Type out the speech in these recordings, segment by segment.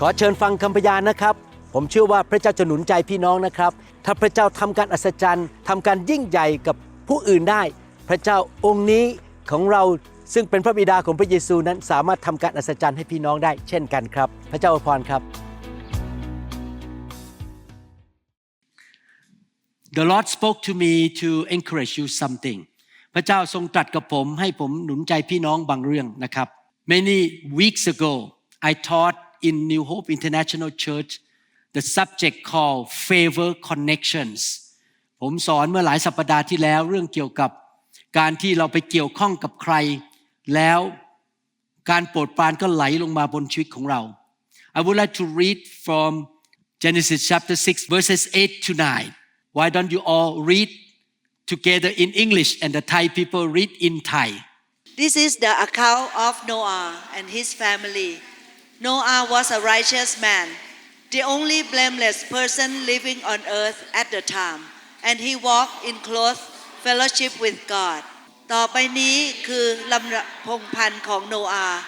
ขอเชิญฟังคำพยานนะครับ ผมเชื่อว่าพระเจ้าจะหนุนใจพี่น้องนะครับ ถ้าพระเจ้าทำการอัศจรรย์ทำการยิ่งใหญ่กับผู้อื่นได้ พระเจ้าองค์นี้ของเราซึ่งเป็นพระบิดาของพระเยซูนั้นสามารถทำการอัศจรรย์ให้พี่น้องได้ เช่นกันครับ พระเจ้าอวยพรครับ The Lord spoke to me to encourage you something พระเจ้าทรงตรัสกับผมให้ผมหนุนใจพี่น้องบางเรื่องนะครับ Many weeks ago I taught in New Hope International Church the subject called favor connections ผมสอนเมื่อหลายสัปดาห์ที่แล้วเรื่องเกี่ยวกับการที่เราไปเกี่ยวข้องกับใคร แล้วการโปรดปรานก็ไหลลงมาบนชีวิตของเรา I would like to read from Genesis chapter 6 verses 8 to 9 Why don't you all read together in English and the Thai people read in Thai This is the account of Noah and his family. Noah was a righteous man, the only blameless person living on earth at the time, and he walked in close fellowship with God. ต่อไปนี้คือลำดับพงศ์พันธ์ของโนอาห์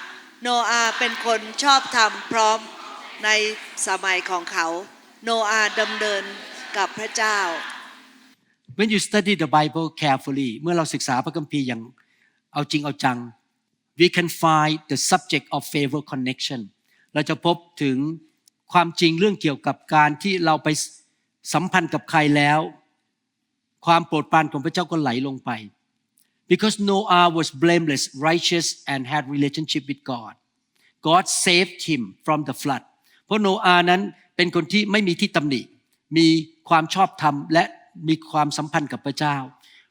โนอาห์เป็นคนชอบธรรมพร้อมในสมัยของเขา โนอาห์ดำเนินกับพระเจ้า When you study the Bible carefully เมื่อเราศึกษาพระคัมภีร์อย่างเอาจริงเอาจัง we can find the subject of favor connection เราจะพบถึงความจริงเรื่องเกี่ยวกับการที่เราไปสัมพันธ์กับใครแล้ว ความโปรดปรานของพระเจ้าก็ไหลลงไป because Noah was blameless righteous and had relationship with God God saved him from the flood เพราะโนอาห์นั้นเป็นคนที่ไม่มีที่ตำหนิ มีความชอบธรรมและมีความสัมพันธ์กับพระเจ้า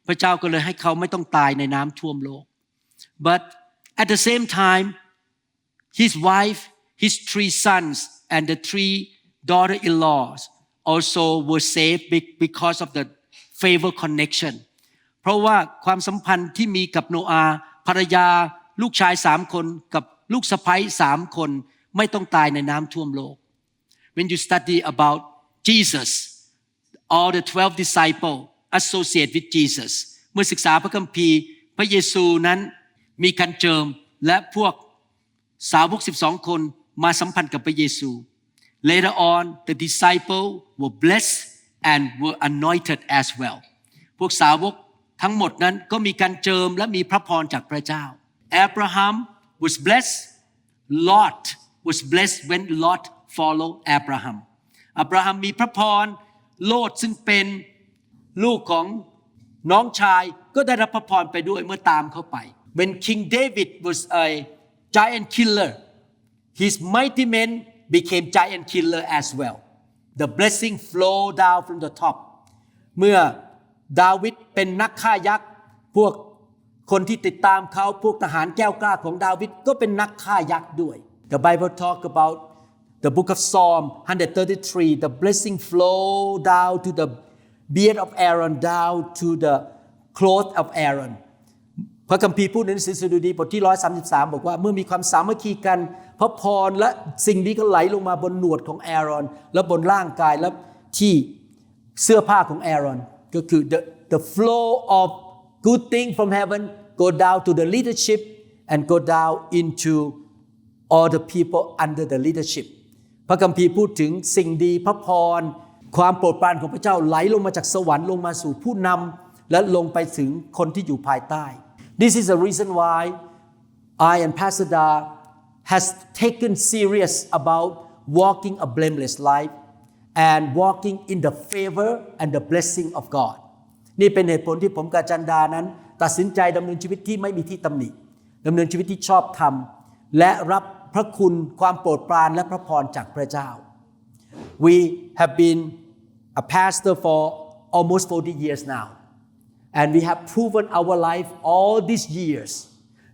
พระเจ้าก็เลยให้เขาไม่ต้องตายในน้ำท่วมโลก but at the same time his wife his three sons and the three daughter-in-laws also were saved be- because of the favor connection เพราะว่าความสัมพันธ์ที่มีกับโนอาห์ภรรยาลูกชายสามคนกับลูกสะใภ้สามคนไม่ต้องตายในน้ำท่วมโลก when you study about Jesus all the 12 disciples associate with Jesus เมื่อศึกษาพระคัมภีร์ พระเยซูนั้นมีการเจิมและพวกสาวก12 คน มาสัมพันธ์กับพระเยซู later on the disciples were blessed and were anointed as well พวกสาวกทั้งหมดนั้นก็มีการเจิมและมีพระพรจากพระเจ้า Abraham was blessed Lot was blessed when Lot followed Abraham อับราฮัมมีพระพรโลดซึ่งเป็นลูกของน้องชายก็ได้รับพระพรไปด้วยเมื่อตามเข้าไป When King David was a giant killer his mighty men became giant killer as well the blessing flowed down from the top เมื่อดาวิดเป็นนักฆ่ายักษ์ พวกคนที่ติดตามเขาพวกทหารแก้วกล้าของดาวิดก็เป็นนักฆ่ายักษ์ด้วย The Bible talk about the book of Psalm 133 the blessing flow down to the beard of Aaron down to the cloth of Aaron พระคัมภีร์พูดในหนังสือสดุดีบทที่ 133 บอกว่าเมื่อมีความสามัคคีกัน พระพรและสิ่งนี้ก็ไหลลงมาบนหนวดของแอรอน และบนร่างกายและที่เสื้อผ้าของแอรอน ก็คือ the the flow of good thing from heaven go down to the leadership and go down into all the people under the leadership พระคัมภีร์พูดถึงสิ่งดีพระพร ความโปรดปรานของพระเจ้าไหลลงมาจากสวรรค์ลงมาสู่ผู้นำและลงไปถึงคนที่อยู่ภายใต้ This is the reason why I and Pastor Da has taken serious about walking a blameless life and walking in the favor and the blessing of God นี่เป็นเหตุผลที่ผมกับอาจันดานั้น ตัดสินใจดำเนินชีวิตที่ไม่มีที่ตำหนิดำเนินชีวิตที่ชอบธรรม และรับพระคุณความโปรดปรานและพระพรจากพระเจ้า We have been a pastor for almost 40 years now and we have proven our life all these years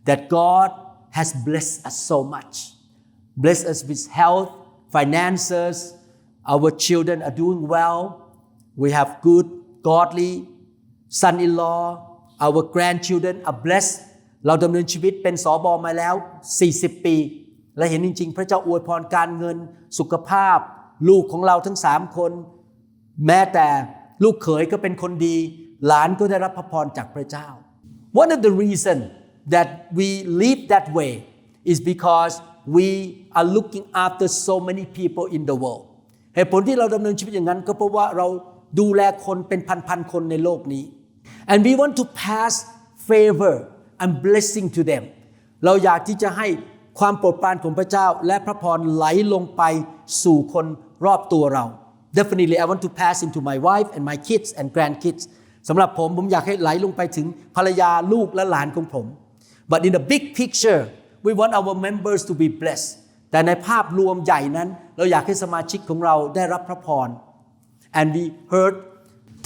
that God has blessed us so much blessed us with health finances our children are doing well we have good godly son-in-law our grandchildren are blessed เราดำเนินชีวิตเป็นสอบอมาแล้ว 40 ปี และเห็นจริง ๆ พระเจ้าอวยพรการเงิน สุขภาพ ลูกของเราทั้งสามคน แม้แต่ลูกเขยก็เป็นคนดี หลานก็ได้รับพระพรจากพระเจ้า One of the reason that we live that way is because we are looking after so many people in the world เหตุผลที่เราดำเนินชีวิตอย่างนั้นก็เพราะว่าเราดูแลคนเป็นพันๆคนในโลกนี้ and we want to pass favor and blessing to them เราอยากที่จะให้ความโปรดปรานของพระเจ้า และพระพรไหลลงไปสู่คนรอบตัวเรา definitely I want to pass into my wife and my kids and grandkids สำหรับผมผมอยากให้ไหลลงไปถึงภรรยาลูกและหลานของผม but in the big picture we want our members to be blessed แต่ในภาพรวมใหญ่นั้น เราอยากให้สมาชิกของเราได้รับพระพร and we heard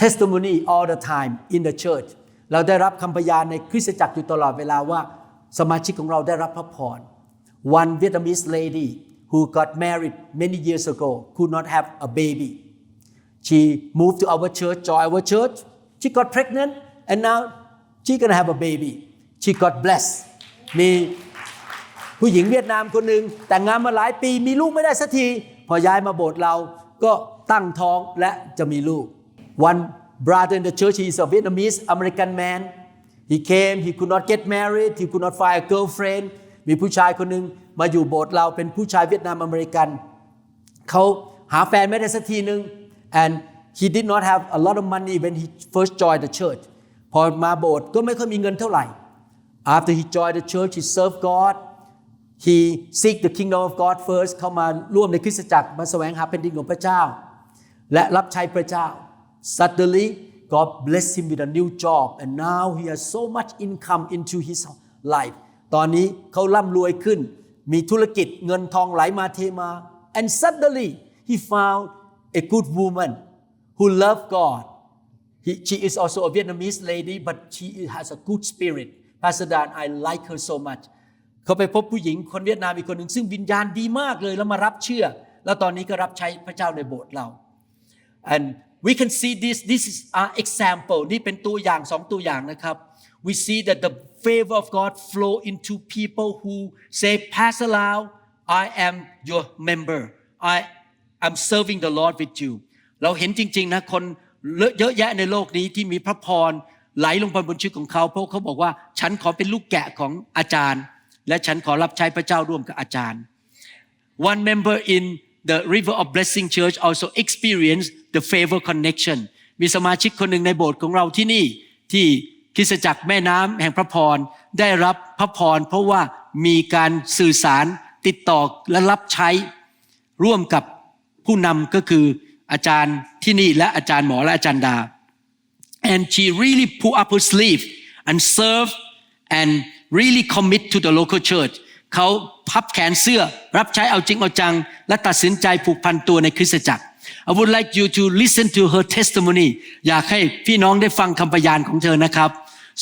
testimony all the time in the church เราได้รับคำพยานในคริสตจักรอยู่ตลอดเวลาว่า สมาชิกของเราได้รับพระพร one Vietnamese lady who got married many years ago could not have a baby she moved to our church joined our church she got pregnant and now she gonna have a baby She got blessed มีผู้หญิงเวียดนามคนหนึ่งแต่งงานมาหลายปีมีลูกไม่ได้สักที พอย้ายมาโบสถ์เราก็ตั้งท้องและจะมีลูก one brother in the church he is a Vietnamese American man he came he could not get married he could not find a girlfriend มีผู้ชายคนหนึ่งมาอยู่โบสถ์เราเป็นผู้ชายเวียดนามอเมริกันเขาหาแฟนไม่ได้สักทีหนึ่ง and he did not have a lot of money when he first joined the church พอมาโบสถ์ก็ไม่ค่อยมีเงินเท่าไหร่ after he joined the church he served God he seek the kingdom of God first เข้ามาร่วมในคริสตจักรมาแสวงหาแผ่นดินของพระเจ้า และรับใช้พระเจ้า suddenly God blessed him with a new job and now he has so much income into his life ตอนนี้เขาร่ำรวยขึ้น มีธุรกิจเงินทองไหลมาเทมา and suddenly he found a good woman who loved God He, she is also a Vietnamese lady but she has a good spirit Pastor Dan I like her so much เขาไปพบผู้หญิงคนเวียดนามอีกคนหนึ่งซึ่งวิญญาณดีมากเลยแล้วมารับเชื่อ แล้วตอนนี้ก็รับใช้พระเจ้าในโบสถ์เรา and we can see this this is our example นี่เป็นตัวอย่างสองตัวอย่างนะครับ we see that the favor of God flow into people who say Pastor Lau I am your member I am serving the Lord with you เราเห็นจริงๆนะคนเยอะแยะในโลกนี้ที่มีพระพร ไหลลงไปบนชีวิตของเขา เพราะเขาบอกว่า ฉันขอเป็นลูกแกะของอาจารย์ และฉันขอรับใช้พระเจ้าร่วมกับอาจารย์ One member in the River of Blessing Church also experienced the favor connection มีสมาชิกคนหนึ่งในโบสถ์ของเราที่นี่ที่คริสตจักรแม่น้ำแห่งพระพร ได้รับพระพร เพราะว่ามีการสื่อสารติดต่อและรับใช้ร่วมกับผู้นำก็คืออาจารย์ที่นี่และอาจารย์หมอและอาจารย์ดา and she really pull up her sleeve and serve and really commit to the local church เขาพับแขนเสื้อรับใช้เอาจริงเอาจัง และตัดสินใจผูกพันตัวในคริสตจักร I would like you to listen to her testimony อยากให้พี่น้องได้ฟังคำพยานของเธอนะครับ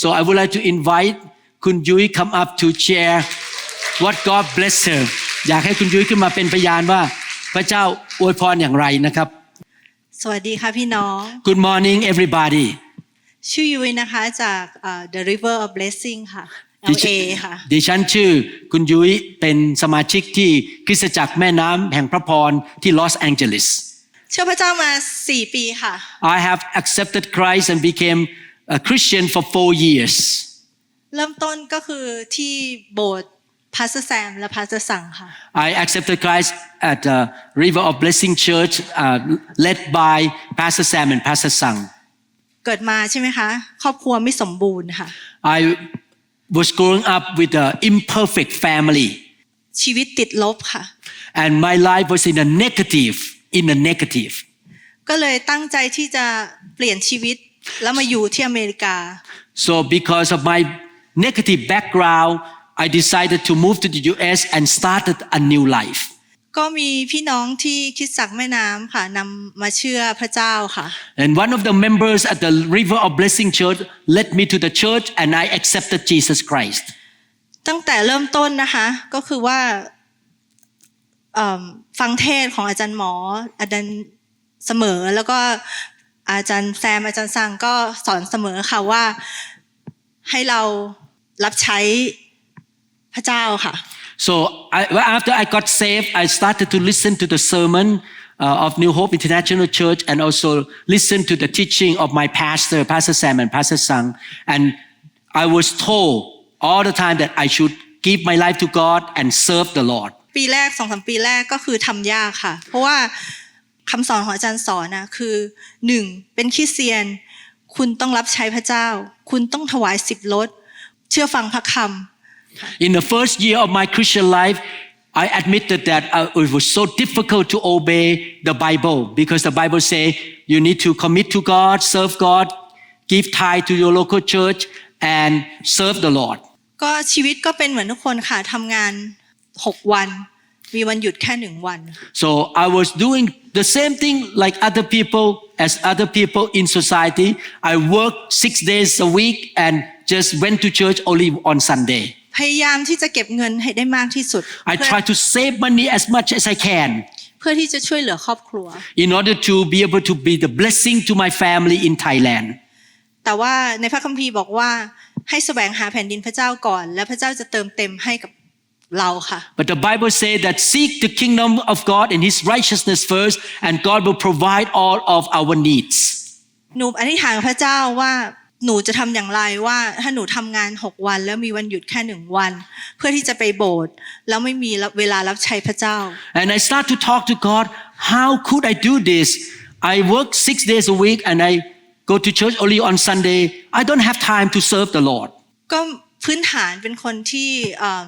so I would like to invite คุณยุ้ย come up to share what God bless her อยากให้คุณยุ้ยขึ้นมาเป็นพยานว่าพระเจ้าอวยพรอย่างไรนะครับ สวัสดีค่ะพี่น้อง Good morning everybody ชื่อยุ้ยนะคะจากเอ่อ The River of Blessing ค่ะดิ LA ฉันค่ะ ดิฉันชื่อคุณยุ้ยเป็นสมาชิกที่คริสตจักรแม่น้ำแห่งพระพรที่ลอสแองเจลิสเชื่อพระเจ้ามา 4 ปีค่ะ I have accepted Christ and became a Christian for four years เริ่มต้นก็คือที่โบสถ์พาสแซมและพาสสังค่ะ I accepted Christ at the River of Blessing Church uh, led by Pastor Sam and Pastor Sang เกิดมาใช่ไหมคะ ครอบครัวไม่สมบูรณ์ค่ะ I was growing up with an imperfect family ชีวิตติดลบค่ะ and my life was in a negative in a negative ก็เลยตั้งใจที่จะเปลี่ยนชีวิตแล้วมาอยู่ที่อเมริกา So because of my negative background, I decided to move to the US and started a new life. ก็มีพี่น้องที่คริดสักแม่น้ำค่ะนำมาเชื่อพระเจ้าค่ะ And one of the members at the River of Blessing Church led me to the church and I accepted Jesus Christ. ตั้งแต่เริ่มต้นนะคะ ก็คือว่าเอิ่มฟังเทศน์ของอาจารย์หมอ อาจารย์เสมอแล้วก็อาจารย์แซมอาจารย์สังก็สอนเสมอค่ะว่าให้เรารับใช้พระเจ้าค่ะ So I, well, after I got saved, I started to listen to the sermon uh, of New Hope International Church and also listen to the teaching of my pastor, Pastor Sam and Pastor Sang. And I was told all the time that I should give my life to God and serve the Lord. ปีแรกสองสามปีแรกก็คือทำยากค่ะ เพราะว่าคำสอนของอาจารย์สอนนะคือหนึ่งเป็นคริสเตียน คุณต้องรับใช้พระเจ้า คุณต้องถวายสิบลดเชื่อฟังพระค In the first year of my Christian life, I admitted that uh, it was so difficult to obey the Bible because the Bible say you need to commit to God, serve God, give tithe to your local church, and serve the Lord. ำก็ชีวิตก็เป็นเหมือนทุกคนค่ะทำงานหกวัน มีวันหยุดแค่หนึ่งวัน So I was doing the same thing like other people, as other people in society. I worked six days a week and just went to church only on Sunday. พยายามที่จะเก็บเงินให้ได้มากที่สุด I เพื่อ try to save money as much as I can เพื่อที่จะช่วยเหลือครอบครัว in order to be able to be the blessing to my family in Thailand. แต่ว่าในพระคัมภีร์บอกว่าให้แสวงหาแผ่นดินพระเจ้าก่อน และพระเจ้าจะเติมเต็มให้กับเราค่ะ But the Bible says that seek the kingdom of God and his righteousness first, and God will provide all of our needs. หนูอธิษฐานกับพระเจ้าว่า หนูจะทำอย่างไรว่าถ้าหนูทำงานหกวัน แล้วมีวันหยุดแค่หนึ่งวัน เพื่อที่จะไปโบสถ์แล้วไม่มีเวลารับใช้พระเจ้า And I start to talk to God, how could I do this? I work six days a week and I go to church only on Sunday. I don't have time to serve the Lord. ก็พื้นฐานเป็นคนที่เอ่อ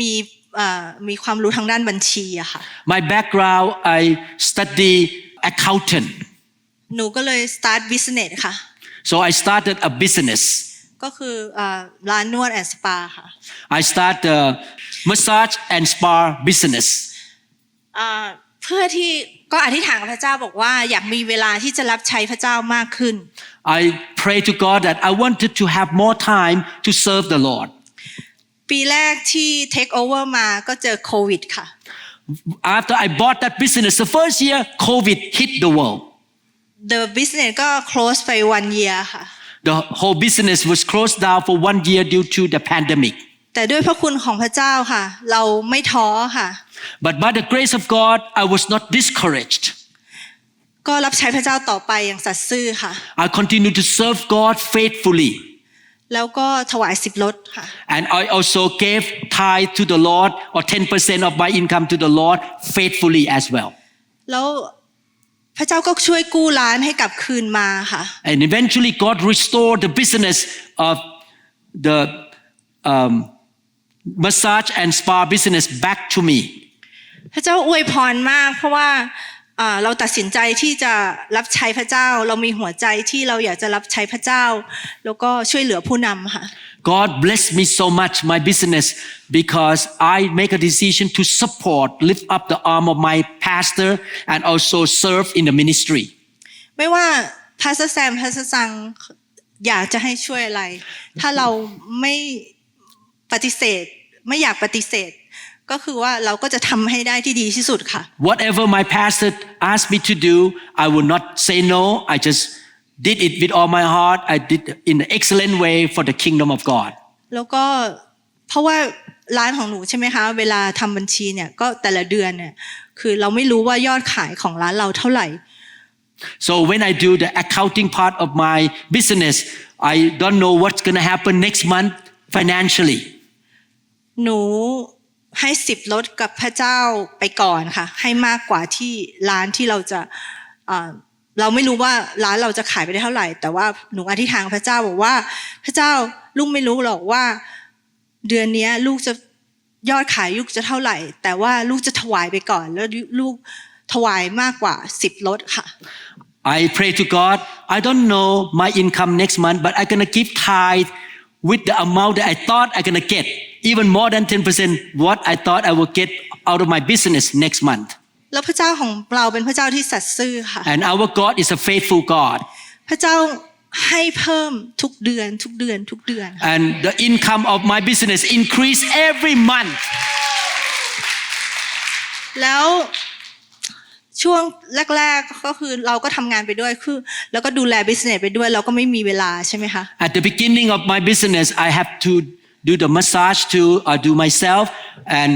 มีเอ่อมีความรู้ทางด้านบัญชีอะค่ะ My background, I study accountant. หนูก็เลย start business ค่ะ So I started a business. ก็คือเอ่อร้านนวดแอนด์สปาค่ะ I started a massage and spa business. อ่าเพื่อที่ก็อธิษฐานกับพระเจ้าบอกว่าอยากมีเวลาที่จะรับใช้พระเจ้ามากขึ้น I pray to God that I wanted to have more time to serve the Lord. ปีแรกที่ take over มาก็เจอโควิดค่ะ After I bought that business, the first year, COVID hit the world. The business ก็ close ไป one year ค่ะ The whole business was closed down for one year due to the pandemic. แต่ด้วยพระคุณของพระเจ้าค่ะ เราไม่ท้อค่ะ But by the grace of God, I was not discouraged. ก็รับใช้พระเจ้าต่อไปอย่างสัตย์ซื่อค่ะ I continued to serve God faithfully. แล้วก็ถวายสิบลดค่ะ And I also gave tithe to the Lord or 10% of my income to the Lord faithfully as well. แล้ว พระเจ้าก็ช่วยกู้ร้านให้กลับคืนมาค่ะ And eventually, God restored the business of the um, massage and spa business back to me. พระเจ้าอวยพรมาก เพราะว่าอ่าเราตัดสินใจที่จะรับใช้พระเจ้า เรามีหัวใจที่เราอยากจะรับใช้พระเจ้า แล้วก็ช่วยเหลือผู้นำค่ะ God blessed me so much, my business, because I make a decision to support, lift up the arm of my pastor, and also serve in the ministry. ไม่ว่าพาสแซมพาสซังอยากจะให้ช่วยอะไร ถ้าเราไม่ปฏิเสธ ไม่อยากปฏิเสธ ก็คือว่าเราก็จะทำให้ได้ที่ดีที่สุดค่ะ Whatever my pastor asked me to do, I will not say no. I just did it with all my heart. I did in an excellent way for the kingdom of God. แล้วก็เพราะว่าร้านของหนูใช่ไหมคะ เวลาทำบัญชีเนี่ยก็แต่ละเดือนเนี่ยคือเราไม่รู้ว่ายอดขายของร้านเราเท่าไหร่ So when I do the accounting part of my business, I don't know what's going to happen next month financially. หนูให้สิบลดกับพระเจ้าไปก่อนค่ะ ให้มากกว่าที่ร้านที่เราจะอ่า เราไม่รู้ว่าร้านเราจะขายไปได้เท่าไหร่ แต่ว่าหนูอธิษฐานพระเจ้าบอกว่า พระเจ้าลูกไม่รู้หรอกว่า เดือนเนี้ยลูกจะยอดขายลูกจะเท่าไหร่ แต่ว่าลูกจะถวายไปก่อน แล้วลูกถวายมากกว่าสิบลดค่ะ I pray to God, I don't know my income next month, but I'm going to give tithe with the amount that I thought I'm going to get, even more than 10% what I thought I would get out of my business next month. แล้วพระเจ้าของเราเป็นพระเจ้าที่สัตย์ซื่อค่ะ And our God is a faithful God. พระเจ้าให้เพิ่มทุกเดือนทุกเดือนทุกเดือนค่ะ And the income of my business increase every month. แล้วช่วงแรกๆก็คือเราก็ทำงานไปด้วยคือแล้วก็ดูแลบิสเนสไปด้วยเราก็ไม่มีเวลาใช่ไหมคะ At the beginning of my business, I have to do the massage to uh, do myself and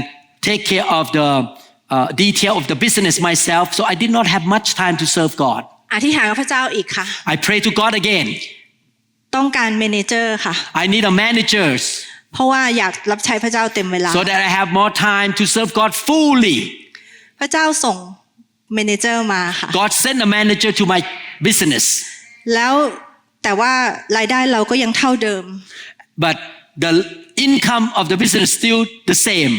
take care of the uh, detail of the business myself. So I did not have much time to serve God. อธิษฐานกับพระเจ้าอีกค่ะ I pray to God again. ต้องการเมเนเจอร์ค่ะ I need a managers. เพราะว่าอยากรับใช้พระเจ้าเต็มเวลา so that I have more time to serve God fully. พระเจ้าส่งเมเนเจอร์มาค่ะ God sent a manager to my business, แล้วแต่ว่ารายได้เราก็ยังเท่าเดิม but the income of the business is still the same.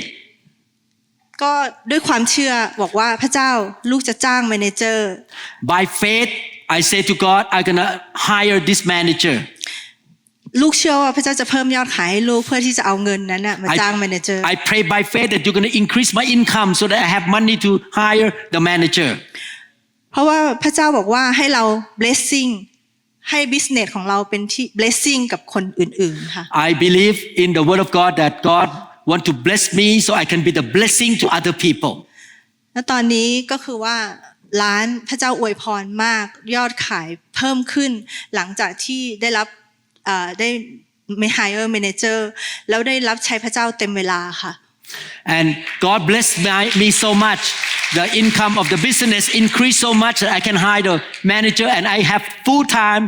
ก็ด้วยความเชื่อบอกว่าพระเจ้าลูกจะจ้างเมเนเจอร์ By faith, I say to God, I'm gonna hire this manager. ลูกเชื่อว่าพระเจ้าจะเพิ่มยอดขายให้ลูกเพื่อที่จะเอาเงินนั้นนะมาจ้างเมเนเจอร์ I pray by faith that you're gonna increase my income so that I have money to hire the manager. เพราะว่าพระเจ้าบอกว่าให้เรา blessing ให้ business ของเราเป็นที่ blessing กับคนอื่นๆค่ะ I believe in the word of God that God want to bless me so I can be the blessing to other people. แล้วตอนนี้ก็คือว่าร้านพระเจ้าอวยพรมากยอดขายเพิ่มขึ้น หลังจากที่ได้รับเอ่อได้ไม่ hire manager แล้วได้รับใช้พระเจ้าเต็มเวลาค่ะ And God blessed my, me so much. The income of the business increased so much that I can hire a manager and I have full time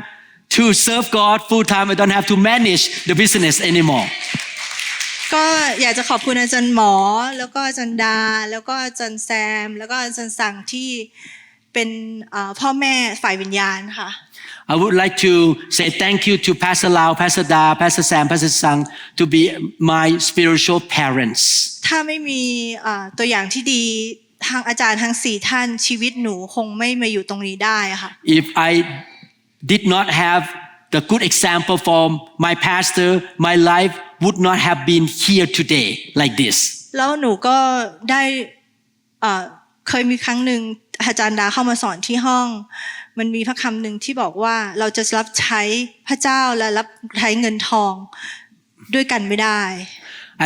to serve God full time. I don't have to manage the business anymore. ก็อยากจะขอบคุณอาจารย์หมอ แล้วก็อาจารย์ดา แล้วก็อาจารย์แซม แล้วก็อาจารย์สั่งที่เป็นเอ่อพ่อแม่ฝ่ายวิญญาณค่ะ I would like to say thank you to Pastor Lau, Pastor Da, Pastor Sam, Pastor Sang to be my spiritual parents. ถ้าไม่มีเอ่อตัวอย่างที่ดีทางอาจารย์ทั้งสี่ท่านชีวิตหนูคงไม่มาอยู่ตรงนี้ได้ค่ะ If I did not have the good example from my pastor, my life would not have been here today like this. แล้วหนูก็ได้เอ่อเคยมีครั้งหนึ่งอาจารย์ดาเข้ามาสอนที่ห้อง มันมีพระคำหนึ่งที่บอกว่าเราจะรับใช้พระเจ้าและรับใช้เงินทองด้วยกันไม่ได้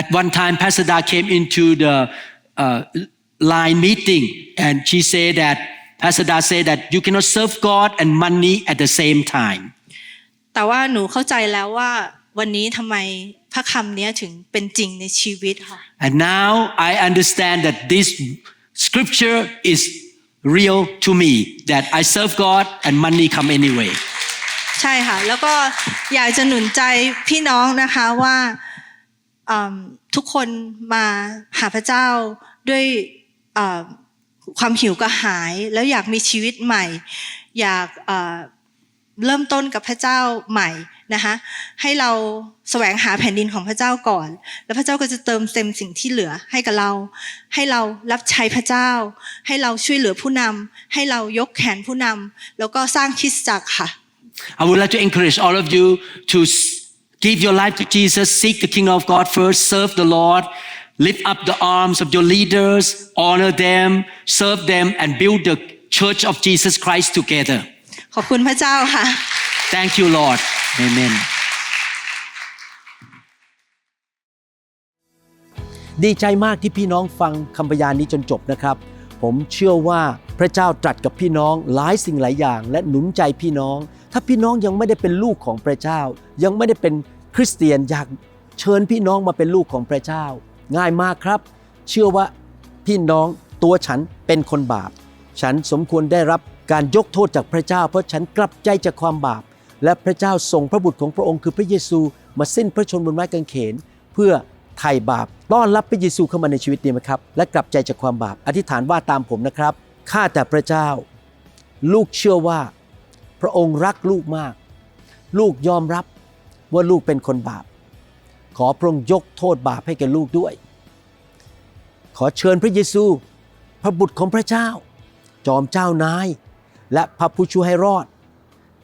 At one time, Pastor Da came into the uh, line meeting and she said that, Pastor Da said that you cannot serve God and money at the same time. แต่ว่าหนูเข้าใจแล้วว่าวันนี้ทำไม พระคำนี้ถึงเป็นจริงในชีวิตค่ะ And now I understand that this scripture is real to me, that I serve God and money come anyway. ใช่ค่ะ แล้วก็อยากจะหนุนใจพี่น้องนะคะว่าอืมทุกคนมาหาพระเจ้าด้วยอ่าความหิวกระหาย แล้วอยากมีชีวิตใหม่ อยากอ่าเริ่มต้นกับพระเจ้าใหม่นะคะให้เราแสวงหาแผ่นดินของพระเจ้าก่อน แล้วพระเจ้าก็จะเติมเต็มสิ่งที่เหลือให้กับเรา ให้เรารับใช้พระเจ้า ให้เราช่วยเหลือผู้นำให้เรายกแขนผู้นำแล้วก็สร้างคริสตจักรค่ะ I would like to encourage all of you to s- give your life to Jesus, seek the kingdom of God first, serve the Lord, lift up the arms of your leaders, honor them, serve them, and build the church of Jesus Christ together. ขอบคุณพระเจ้าค่ะ Thank you, Lord. Amen. ดีใจมากที่พี่น้องฟังคำพยานนี้จนจบนะครับ ผมเชื่อว่าพระเจ้าตรัสกับพี่น้องหลายสิ่งหลายอย่าง และหนุนใจพี่น้อง ถ้าพี่น้องยังไม่ได้เป็นลูกของพระเจ้า ยังไม่ได้เป็นคริสเตียนอยากเชิญพี่น้องมาเป็นลูกของพระเจ้า ง่ายมากครับ เชื่อว่าพี่น้องตัวฉันเป็นคนบาป ฉันสมควรได้รับการยกโทษจากพระเจ้า เพราะฉันกลับใจจากความบาป และพระเจ้าส่งพระบุตรของพระองค์คือพระเยซูมาสิ้นพระชนม์บนไม้กางเขน เพื่อไถ่บาปต้อนรับพระเยซูเข้ามาในชีวิตดีไหมครับ และกลับใจจากความบาปอธิษฐานว่าตามผมนะครับข้าแต่พระเจ้า ลูกเชื่อว่า พระองค์รักลูกมาก ลูกยอมรับว่าลูกเป็นคนบาป ขอพระองค์ยกโทษบาปให้แก่ลูกด้วย ขอเชิญพระเยซู พระบุตรของพระเจ้า จอมเจ้านาย และพระผู้ช่วยให้รอด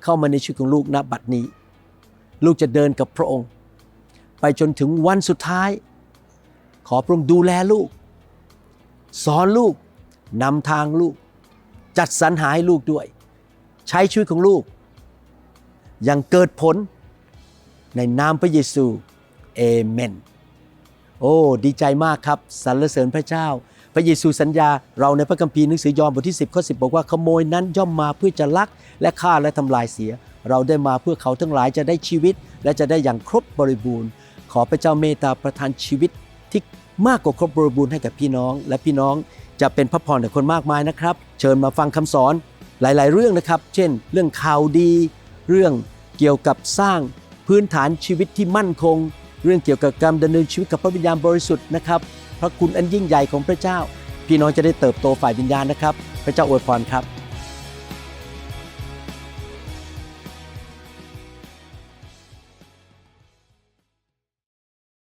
เข้ามาในชีวิตของลูกณบัดนี้ ลูกจะเดินกับพระองค์ ไปจนถึงวันสุดท้าย ขอพระองค์ดูแลลูก สอนลูกนำทางลูก จัดสรรหาให้ลูกด้วย ใช้ชีวิตของลูก อย่างเกิดผลในนามพระเยซูเอเมน โอ้ ดีใจมากครับสรรเสริญพระเจ้า ระเยซูสัญญาเราในพระคัมภีร์หนังสือยอห์นบทที่ 10ข้อ10 บอกว่าขโมยนั้นย่อมมาเพื่อจะลักและฆ่าและทำลายเสีย เราได้มาเพื่อเขาทั้งหลายจะได้ชีวิต และจะได้อย่างครบบริบูรณ์ ขอพระเจ้าเมตตาประทานชีวิตที่มากกว่าครบบริบูรณ์ให้กับพี่น้อง และพี่น้องจะเป็นพระพรแก่คนมากมายนะครับ เชิญมาฟังคำสอนหลาย ๆ เรื่องนะครับ เช่น เรื่องข่าวดี เรื่องเกี่ยวกับสร้างพื้นฐานชีวิตที่มั่นคง เรื่องเกี่ยวกับการดำเนินชีวิตกับพระวิญญาณบริสุทธิ์นะครับ พระคุณอันยิ่งใหญ่ของพระเจ้า พี่น้องจะได้เติบโตฝ่ายวิญญาณนะครับ พระเจ้าอวยพรครับ